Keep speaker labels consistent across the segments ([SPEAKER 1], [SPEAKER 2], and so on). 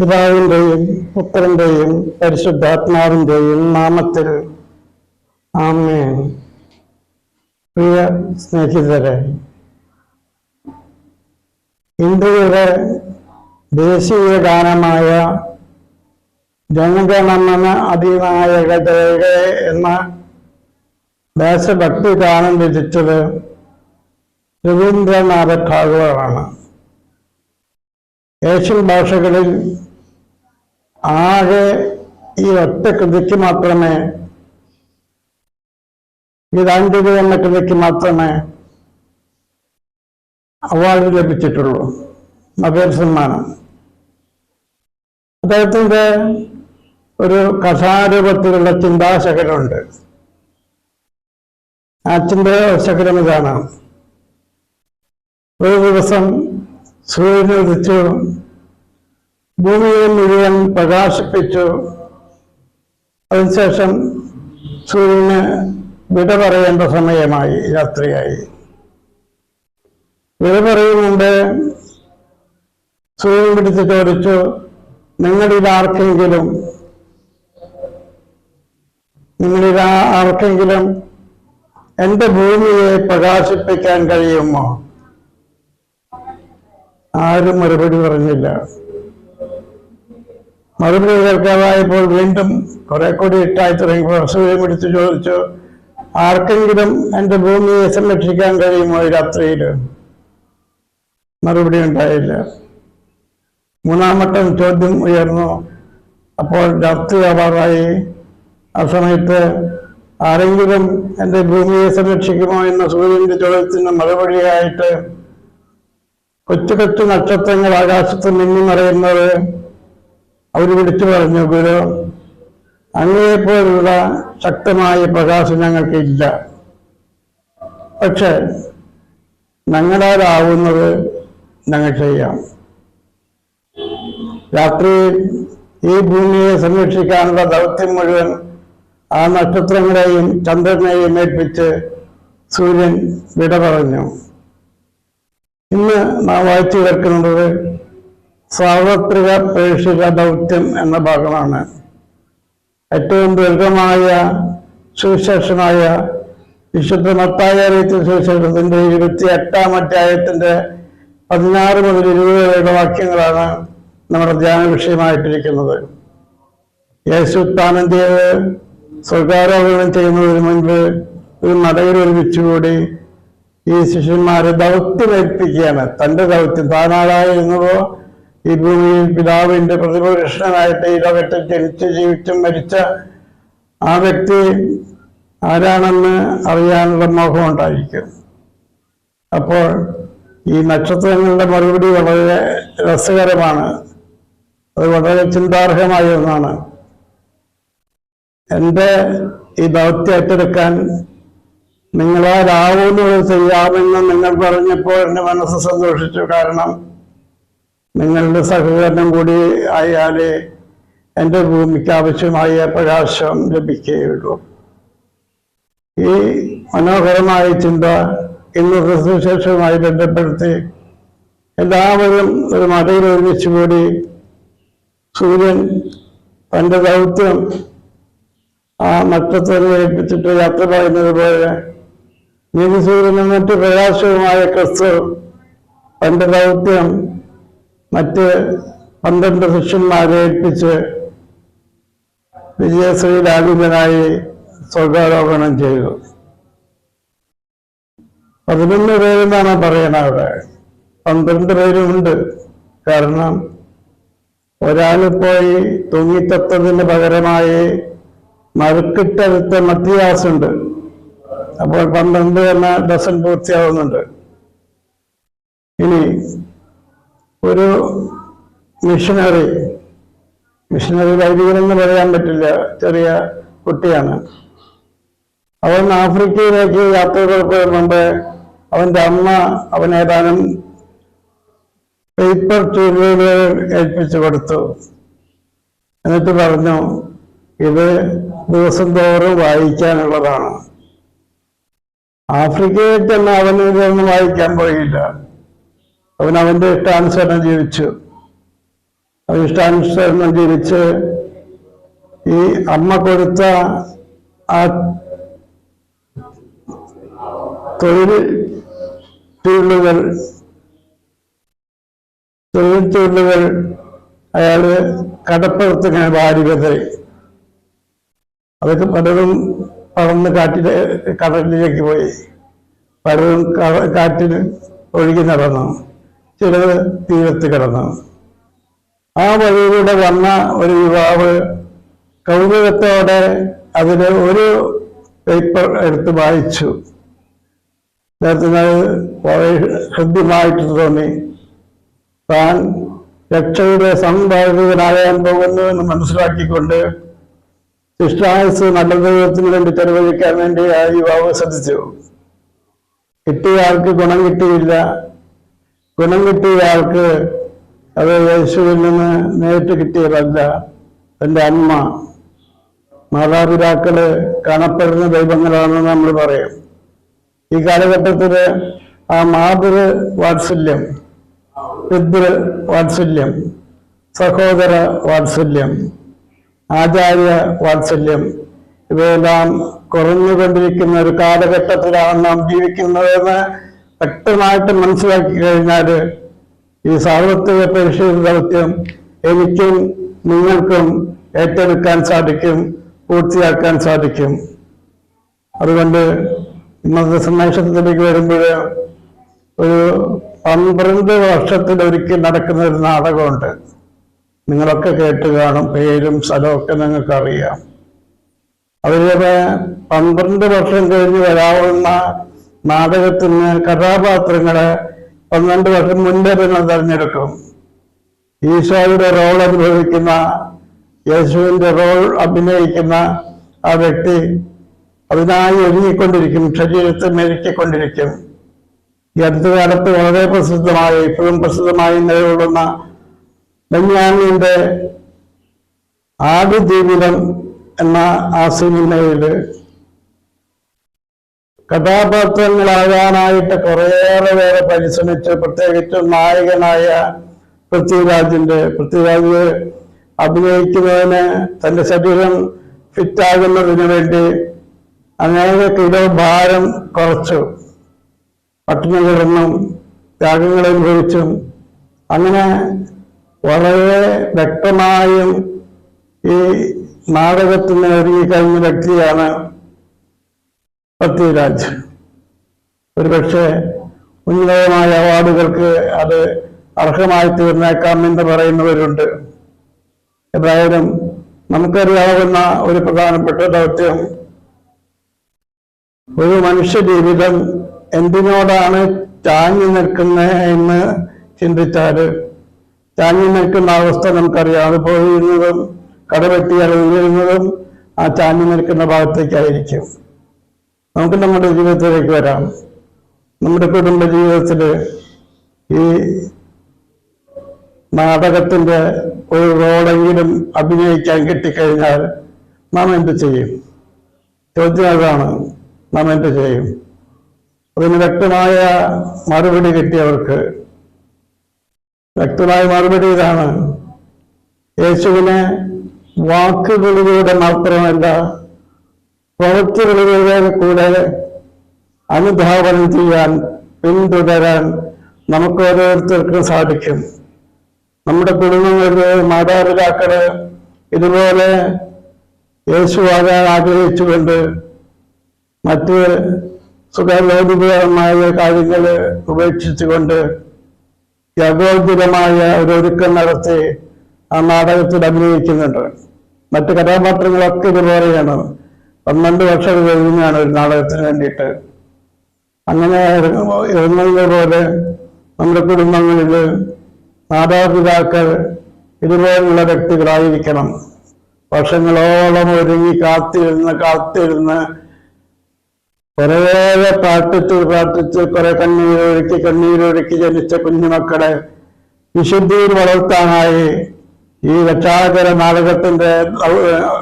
[SPEAKER 1] പിതാവിന്റെയും പുത്രന്റെയും പരിശുദ്ധാത്മാവിന്റെയും നാമത്തിൽ ആമേൻ. പ്രിയ സ്നേഹിതരെ ഇന്ത്യയുടെ ദേശീയ ഗാനമായ ജനഗണമന അതിനായക ജയക എന്ന ദേശഭക്തി ഗാനം രചിച്ചത് രവീന്ദ്രനാഥ ടാഗോറാണ്. ഏഷ്യൻ ഭാഷകളിൽ ആകെ ഈ ഒറ്റ കൃതിക്ക് മാത്രമേ ഗീതാഞ്ജലി എന്ന കൃതിക്ക് മാത്രമേ അവാർഡ് ലഭിച്ചിട്ടുള്ളൂ. നൊബേൽ സമ്മാനം. അദ്ദേഹത്തിന്റെ ഒരു കഥാരൂപത്തിലുള്ള ചിന്താശകരമുണ്ട് ആ ചിന്താശകരം ഇതാണ്. ഒരു ദിവസം സൂര്യനെ ഉദിച്ചു. ഭൂമിയെ മുഴുവൻ പ്രകാശിപ്പിച്ചു. അതിനുശേഷം സൂര്യന് വിട പറയേണ്ട സമയമായി രാത്രിയായി. വിട പറയുന്നുണ്ട് സൂര്യൻ പിടിച്ച് ചോദിച്ചു നിങ്ങളിൽ ആർക്കെങ്കിലും നിങ്ങളിൽ ആർക്കെങ്കിലും എന്റെ ഭൂമിയെ പ്രകാശിപ്പിക്കാൻ കഴിയുമോ? ആരും മറുപടി പറഞ്ഞില്ല. മറുപടി കേൾക്കാതായപ്പോൾ വീണ്ടും കുറെ കൂടി ഇട്ടായി തുടങ്ങിയപ്പോൾ പ്രസവം എടുത്തു ചോദിച്ചു ആർക്കെങ്കിലും എന്റെ ഭൂമിയെ സംരക്ഷിക്കാൻ കഴിയുമോ രാത്രിയിൽ? മറുപടി ഉണ്ടായില്ല. മൂന്നാമട്ടം ചോദ്യം ഉയർന്നു. അപ്പോൾ രാത്രി ആവാറായി. ആ സമയത്ത് ആരെങ്കിലും എന്റെ ഭൂമിയെ സംരക്ഷിക്കുമോ എന്ന സൂര്യന്റെ ചോദ്യത്തിന് മറുപടിയായിട്ട് കൊച്ചു കൊച്ചു നക്ഷത്രങ്ങൾ ആകാശത്ത് മിന്നി മറയുന്നത് അവർ വിളിച്ചു പറഞ്ഞു ഗുരു അങ്ങേപ്പോലുള്ള ശക്തമായ പ്രകാശം ഞങ്ങൾക്കില്ല പക്ഷെ ഞങ്ങളാലാവുന്നത് ഞങ്ങൾ ചെയ്യാം. രാത്രി ഈ ഭൂമിയെ സംരക്ഷിക്കാനുള്ള ദൗത്യം മുഴുവൻ ആ നക്ഷത്രങ്ങളെയും ചന്ദ്രനെയും ഏൽപ്പിച്ച് സൂര്യൻ വിട പറഞ്ഞു. ഇന്ന് നാം വായിച്ചു കേൾക്കുന്നത് സാർവത്രിക പ്രേക്ഷിക ദൗത്യം എന്ന ഭാഗമാണ്. ഏറ്റവും ദീർഘമായ സുവിശേഷമായ വിശുദ്ധ മത്തായ സുവിശേഷത്തിന്റെ ഇരുപത്തി എട്ടാം അധ്യായത്തിന്റെ പതിനാറ് മുതൽ ഇരുപത് വരെയുള്ള വാക്യങ്ങളാണ് നമ്മുടെ ധ്യാന വിഷയമായിട്ടിരിക്കുന്നത്. യേശു താനം ചെയ്ത് സ്വർഗാരോപണം ചെയ്യുന്നതിന് മുൻപ് ഒരു നടയിൽ ഒരുമിച്ചുകൂടി ഈ ശിഷ്യന്മാരെ ദൗത്യമേൽപ്പിക്കുകയാണ് തന്റെ ദൗത്യം താനാളായിരുന്നതോ ഈ ഭൂമിയിൽ പിതാവിന്റെ പ്രതിപുരുഷനായിട്ട് ഈ ലോകത്തിൽ ജനിച്ച് ജീവിച്ചും മരിച്ച ആ വ്യക്തി ആരാണെന്ന് അറിയാനുള്ള മോഹം ഉണ്ടായിരിക്കും. അപ്പോൾ ഈ നക്ഷത്രങ്ങളുടെ മറുപടി വളരെ രസകരമാണ്. അത് വളരെ ചിന്താർഹമായ ഒന്നാണ്. എന്റെ ഈ ദൗത്യം ഏറ്റെടുക്കാൻ നിങ്ങളാലാവുന്നത് ചെയ്യാമെന്ന് നിങ്ങൾ പറഞ്ഞപ്പോൾ എന്റെ മനസ്സ് സന്തോഷിച്ചു. കാരണം നിങ്ങളുടെ സഹകരണം കൂടി ആയാലേ എന്റെ ഭൂമിക്ക് ആവശ്യമായ പ്രകാശം ലഭിക്കുകയുള്ളൂ. ഈ മനോഹരമായ ചിന്ത ഇന്നത്തെ സുവിശേഷവുമായി ബന്ധപ്പെടുത്തി എല്ലാവരും ഒരു മടയിൽ ഒരുമിച്ച് കൂടി സൂര്യൻ തന്റെ ദൗത്യം ആ നക്ഷത്രത്തെ ഏൽപ്പിച്ചിട്ട് യാത്ര പറയുന്നത് പോലെ നീതി സൂര്യനും എന്നിട്ട് പ്രകാശവുമായ ക്രിസ്തു തന്റെ ദൗത്യം മറ്റ് പന്ത്രണ്ട് ശിഷ്യന്മാരെ ഏൽപ്പിച്ച് വിജയശ്രീരാജുവിനായി സ്വർഗാരോപണം ചെയ്തു. പതിനൊന്ന് പേരെന്നാണ് പറയണത് അവിടെ. പന്ത്രണ്ട് പേരുമുണ്ട് കാരണം ഒരാൾ പോയി തൂങ്ങിത്തത്തതിന് പകരമായി മറുക്കിട്ടെടുത്ത മത്തിയാസ് ഉണ്ട് അപ്പോൾ പന്ത്രണ്ട് എന്ന ഡസൻ പൂർത്തിയാവുന്നുണ്ട്. ഇനി ഒരു മിഷനറി മിഷനറി വൈദികനെന്ന് പറയാൻ പറ്റില്ല. ചെറിയ കുട്ടിയാണ്. അവൻ ആഫ്രിക്കയിലേക്ക് യാത്ര പുറപ്പെടും മുമ്പ് അവന്റെ അമ്മ അവൻ ഏതാനും പേപ്പർ ട്യൂബുകൾ ഏൽപ്പിച്ചു കൊടുത്തു. എന്നിട്ട് പറഞ്ഞു ഇത് ദിവസം തോറും വായിക്കാനുള്ളതാണ്. ആഫ്രിക്കയിൽ തന്നെ അവന് ഇതൊന്നും വായിക്കാൻ പോയില്ല. അവൻ അവന്റെ ഇഷ്ടാനുസരണം ജീവിച്ചു. അവൻ ഇഷ്ടാനുസരണം ജീവിച്ച് ഈ അമ്മ കൊടുത്ത ആ തൊഴിൽ തൊഴിലുകൾ തൊഴിൽ തൊഴിലുകൾ അയാൾ കടപ്പുറത്തിങ്ങനെ വാരി. വിതറി അതൊക്കെ പലരും പറന്ന് കാറ്റിലെ കടലിലേക്ക് പോയി. പലരും കാറ്റിൽ ഒഴുകി നടന്നു. ചിലത് തീരത്ത് കിടന്നു ആ വഴിയിലൂടെ വന്ന ഒരു യുവാവ് കൗതുകത്തോടെ അതിൽ ഒരു പേപ്പർ എടുത്ത് വായിച്ചു. അദ്ദേഹത്തിന് അത് വളരെ ഹൃദ്യമായിട്ട് തോന്നി. താൻ രക്ഷയുടെ സംഭാവിതനാകാൻ പോകുന്നു എന്ന് മനസ്സിലാക്കിക്കൊണ്ട് ശിഷ്ടായുസ് നല്ല ദൈവത്തിന് വേണ്ടി ചെലവഴിക്കാൻ വേണ്ടി ആ യുവാവ് ശ്രദ്ധിച്ചു. കിട്ടിയ ആൾക്ക് ഗുണം കിട്ടിയില്ല. ഗുണം കിട്ടിയ ആൾക്ക് അത് യേശുവിൽ നിന്ന് നേരിട്ട് കിട്ടിയതല്ല. എന്റെ അമ്മ മാതാപിതാക്കൾ കാണപ്പെടുന്ന ദൈവങ്ങളാണെന്ന് നമ്മൾ പറയും. ഈ കാലഘട്ടത്തിൽ ആ മാതൃ വാത്സല്യം പിതൃ വാത്സല്യം സഹോദര വാത്സല്യം ആചാര്യ വാത്സല്യം ഇവയെല്ലാം കുറഞ്ഞുകൊണ്ടിരിക്കുന്ന ഒരു കാലഘട്ടത്തിലാണ് നാം ജീവിക്കുന്നതെന്ന് വ്യക്തമായിട്ട് മനസ്സിലാക്കി കഴിഞ്ഞാൽ ഈ സാർവത്രിക പരിശീലന ദൗത്യം എനിക്കും നിങ്ങൾക്കും ഏറ്റെടുക്കാൻ സാധിക്കും പൂർത്തിയാക്കാൻ സാധിക്കും. അതുകൊണ്ട് ഇന്നത്തെ സന്ദേശത്തിലേക്ക് വരുമ്പോൾ ഒരു പന്ത്രണ്ട് വർഷത്തിലൊരിക്കൽ നടക്കുന്ന ഒരു നാടകമുണ്ട്. നിങ്ങളൊക്കെ കേട്ട് കാണും പേരും സ്ഥലമൊക്കെ നിങ്ങൾക്ക് അറിയാം അതിലൂടെ പന്ത്രണ്ട് വർഷം കഴിഞ്ഞ് വരാവുന്ന നാടകത്തിന് കഥാപാത്രങ്ങളെ പന്ത്രണ്ട് വർഷം മുൻപേ തന്നെ തിരഞ്ഞെടുക്കും. ഈശോയുടെ റോൾ അനുഭവിക്കുന്ന യേശുവിന്റെ റോൾ അഭിനയിക്കുന്ന ആ വ്യക്തി അതിനായി ഒരുങ്ങിക്കൊണ്ടിരിക്കും ശരീരത്തെ മെരുക്കിക്കൊണ്ടിരിക്കും. ഈ അടുത്ത കാലത്ത് വളരെ പ്രസിദ്ധമായ ഇപ്പോഴും പ്രസിദ്ധമായി നിലകൊള്ളുന്ന ബെന്യാമിന്റെ ആദ്യ ജീവിതം എന്ന ആ സിനിമയിൽ കഥാപാത്രങ്ങളാകാനായിട്ട് കുറേയേറെ പേരെ പരിശ്രമിച്ച് പ്രത്യേകിച്ചും നായകനായ പൃഥ്വിരാജിന്റെ പൃഥ്വിരാജ് അഭിനയിക്കുന്നതിന് തന്റെ ശരീരം ഫിറ്റാകുന്നതിന് വേണ്ടി അനേക കിലോ ഭാരം കുറച്ചു. പട്ടിണി കിടന്നും ത്യാഗങ്ങൾ അനുഭവിച്ചും. അങ്ങനെ വളരെ വ്യക്തമായും ഈ നാടകത്തിന് ഒരുങ്ങിക്കഴിഞ്ഞ വ്യക്തിയാണ് പൃഥ്വിരാജ്. ഒരുപക്ഷെ ഉന്നതമായ അവാർഡുകൾക്ക് അത് അർഹമായി തീർന്നേക്കാം എന്ന് പറയുന്നവരുണ്ട്. ഏതായാലും നമുക്കറിയാവുന്ന ഒരു പ്രധാനപ്പെട്ട ദൗത്യം ഒരു മനുഷ്യ ജീവിതം എന്തിനോടാണ് താങ്ങി നിൽക്കുന്നത് എന്ന് ചിന്തിച്ചാൽ താങ്ങി നിൽക്കുന്ന അവസ്ഥ നമുക്കറിയാം. അത് പോയിരുന്നതും കടവെട്ടിയാൽ ഉയരുന്നതും ആ താങ്ങി നിൽക്കുന്ന ഭാഗത്തേക്കായിരിക്കും. നമുക്ക് നമ്മുടെ ജീവിതത്തിലേക്ക് വരാം? നമ്മുടെ കുടുംബ ജീവിതത്തിൽ ഈ നാടകത്തിന്റെ ഒരു റോളെങ്കിലും അഭിനയിക്കാൻ കിട്ടിക്കഴിഞ്ഞാൽ നാം എന്ത് ചെയ്യും? ചോദ്യം അതാണ് നാം എന്ത് ചെയ്യും? അതിന് വ്യക്തമായ മറുപടി കിട്ടിയവർക്ക് വ്യക്തമായ മറുപടി ഇതാണ്. യേശുവിനെ വാക്കുകളിലൂടെ മാത്രമല്ല പ്രവൃത്തികളിലൂടെ കൂടെ അനുധാവനം ചെയ്യാൻ പിന്തുടരാൻ നമുക്ക് ഓരോരുത്തർക്കും സാധിക്കും. നമ്മുടെ കുടുംബങ്ങളിൽ മാതാപിതാക്കൾ ഇതുപോലെ യേശുവാകാൻ ആഗ്രഹിച്ചുകൊണ്ട് മറ്റ് സുഖലോകമായ കാര്യങ്ങൾ ഉപേക്ഷിച്ചുകൊണ്ട് യഗോചിതമായ ഒരു ഒരുക്കം നടത്തി ആ നാടകത്തിൽ അഭിനയിക്കുന്നുണ്ട്. മറ്റ് കഥാപാത്രങ്ങളൊക്കെ ഇതുപോലെയാണ്. പന്ത്രണ്ട് വർഷം കഴിഞ്ഞാണ് ഒരു നാടകത്തിന് വേണ്ടിയിട്ട്. അങ്ങനെ ഇറങ്ങുന്നത് പോലെ നമ്മുടെ കുടുംബങ്ങളിൽ മാതാപിതാക്കൾ ഇതുപോലുള്ള വ്യക്തികളായിരിക്കണം. വർഷങ്ങളോളം ഒരുങ്ങി കാത്തിരുന്ന് കാത്തിരുന്ന് കുറേയേറെ പ്രാർത്ഥിച്ച് പ്രാർത്ഥിച്ച് കുറെ കണ്ണീരൊഴുക്കി കണ്ണീരൊഴുക്കി ജനിച്ച കുഞ്ഞുമക്കളെ വിശുദ്ധിയിൽ വളർത്താനായി ഈ രക്ഷാകര നാടകത്തിന്റെ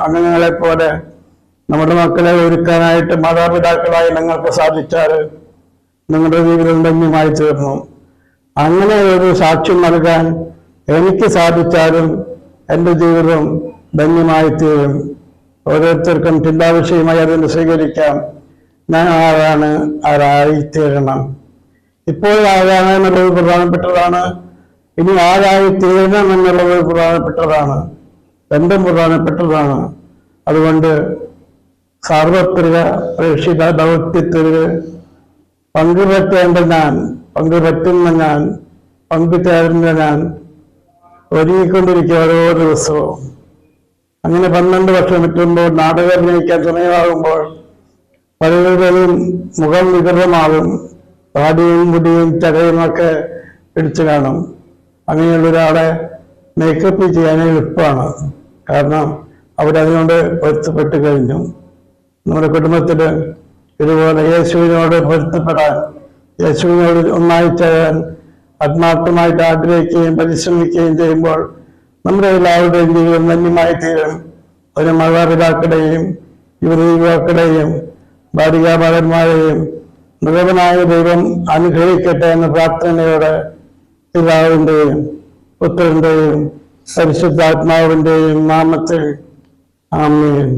[SPEAKER 1] അംഗങ്ങളെ പോലെ നമ്മുടെ മക്കളെ ഒരുക്കാനായിട്ട് മാതാപിതാക്കളായി നിങ്ങൾക്ക് സാധിച്ചാൽ നിങ്ങളുടെ ജീവിതം ധന്യമായി തീർന്നു. അങ്ങനെ ഒരു സാക്ഷ്യം നൽകാൻ എനിക്ക് സാധിച്ചാലും എന്റെ ജീവിതം ധന്യമായി തീരും. ഓരോരുത്തർക്കും ചിന്താവിഷയമായി അതിന് സ്വീകരിക്കാം. ഞാൻ ആരാണ്? ആരായിത്തീരണം. ആരാണ് എന്നുള്ളത് പ്രധാനപ്പെട്ടതാണ്. ഇനി ആരായി തീരണം എന്നുള്ളത് പ്രധാനപ്പെട്ടതാണ്. രണ്ടും പ്രധാനപ്പെട്ടതാണ്. അതുകൊണ്ട് സാർവത്രിക പ്രേക്ഷിത ദൗത്യത്തിൽ പങ്കുപറ്റേണ്ട ഞാൻ പങ്കുപറ്റുന്ന ഞാൻ പങ്കുചേരുന്ന ഞാൻ ഒരുങ്ങിക്കൊണ്ടിരിക്കുക ഓരോ ദിവസവും. അങ്ങനെ പന്ത്രണ്ട് വർഷം എത്തുമ്പോൾ നാടകം അഭിനയിക്കാൻ സമയമാകുമ്പോൾ പലരുടെയും മുഖം വികൃതമാകും. താടിയും മുടിയും ചകയും ഒക്കെ പിടിച്ചു കാണും. അങ്ങനെയുള്ള ഒരാളെ മേക്കപ്പ് ചെയ്യാൻ എളുപ്പമാണ്. കാരണം അവരതിനോട് പൊരുത്തപ്പെട്ട് കഴിഞ്ഞു. നമ്മുടെ കുടുംബത്തിൽ ഇതുപോലെ യേശുവിനോട് പൊരുത്തപ്പെടാൻ യേശുവിനോട് ഒന്നായി ചേരാൻ ആത്മാർത്ഥമായിട്ട് ആഗ്രഹിക്കുകയും പരിശ്രമിക്കുകയും ചെയ്യുമ്പോൾ നമ്മുടെ എല്ലാവരുടെയും ജീവിതം ധന്യമായി തീരും. ഒരു മാതാപിതാക്കളുടെയും യുവതി യുവാക്കളുടെയും നിരവനായ ദൈവം അനുഗ്രഹിക്കട്ടെ എന്ന പ്രാർത്ഥനയോടെ പിതാവിന്റെയും പുത്രന്റെയും പരിശുദ്ധാത്മാവിന്റെയും നാമത്തിൽ ആമേൻ.